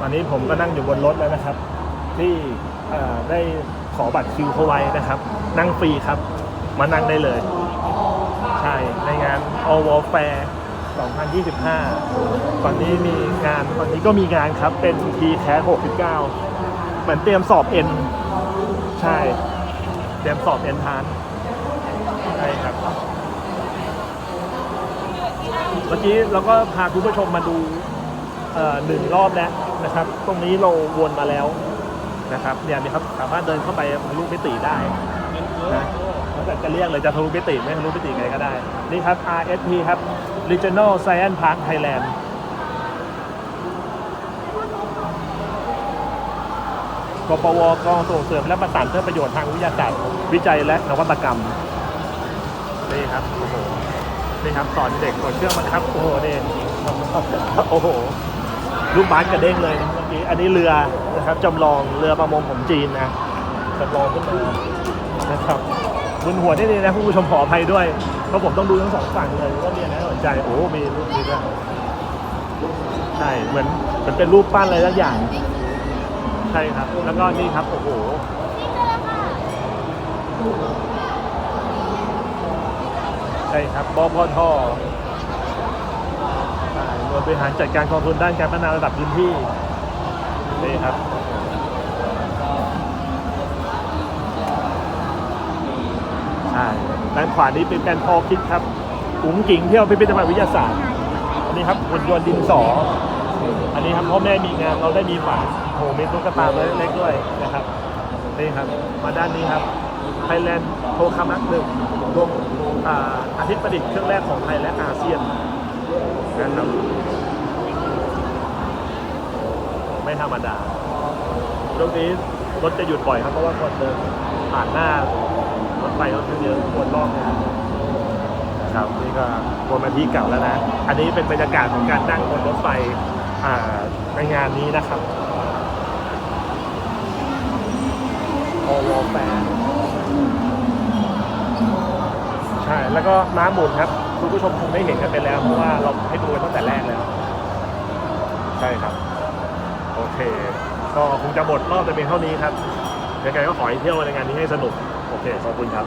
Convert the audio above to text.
ตอนนี้ผมก็นั่งอยู่บนรถแล้วนะครับ ที่ได้ขอบัตรคิวเขาไว้นะครับ นั่งฟรีครับ มานั่งได้เลย ใช่ ในงาน All World Fair 2025 ตอนนี้มีงานตอนนี้ก็มีงานครับเป็น T c a s 69 เหมือนเตรียมสอบเอ็นใช่ เตรียมสอบเอ็นทานใช่ครับ เมื่อกี้เราก็พาคุณผู้ชมมาดู หนึ่งรอบแล้วนะครับ ตรงนี้เราวนมาแล้วนะครับเนี่ยนี่ครับสามารถเดินเข้าไปทะลุมิติได้นะแล้วแต่จะเรียกเลยจะทะลุมิติไม่ทะลุมิติไงก็ได้ นี่ครับ RSP ครับ Regional Science Park Thailand กปวกองส่งเสริมและประสานเพื่อประโยชน์ทางวิทยาศาสตร์วิจัยและนวัตกรรมนี่ครับโอ้โหนี่ครับสอนเด็กสอนเชื่องมันครับโอ้โหนี่โอ้โห ลูกบาสกระเด้งเลยเมื่อกี้อันนี้เรือนะครับจำลองเรือประมงของจีนนะจำลองขึ้นมานะครับบนหัวนี่นี่นะผู้ชมขออภัยด้วยเพราะผมต้องดูทั้งสองฝั่งเลยว่ามีอะไรน่าสนใจโอ้มีรูปนี้ด้วยใช่เหมือนเหมือนเป็นรูปปั้นอะไรสักอย่าง ใช่ครับ แล้วก็นี่ครับโอ้โหใช่ครับบอพอทใช่หน่วยบริหารจัดการกองทุนด้านการพัฒนาระดับพื้นที่นี่ครับด้านขวานี้เป็นการพอคิดครับอุ๋งกิ่งเที่ยวพิพิธภัณฑ์วิทยาศาสตร์ อันนี้ครับหุ่นยนต์ดินสอ อันนี้ครับพ่อแม่มีงานเราได้มีฝาโหมีตุ๊กตาตัวเล็กๆด้วยนะครับนี่ครับ มาด้านนี้ครับไทยแลนด์โทคำนักหนึ่งรวมอาอาทิตย์ประดิษฐ์เครื่องแรกของไทยและอาเซียน นะครับไม่ธรรมดาช่วงนี้รถจะหยุดบ่อยครับเพราะว่าคนเดินผ่านหน้ารถไฟรถเยอะวนรอบงานครับนี่ก็วนมาที่เก่าแล้วนะ อันนี้เป็นบรรยากาศของการนั่งบนรถไฟในงานนี้นะครับโอวอแฟนใช่ แล้วก็ม้าหมุนครับ คุณผู้ชมคงได้เห็นกันไปแล้วเพราะว่าเราให้ดูไว้ตั้งแต่แรกแล้ว ใช่ครับ โอเค ก็คงจะหมดรอบแต่เพียงเท่านี้ครับยังไงก็ขอให้เที่ยวในงานนี้ให้สนุก โอเค ขอบคุณครับ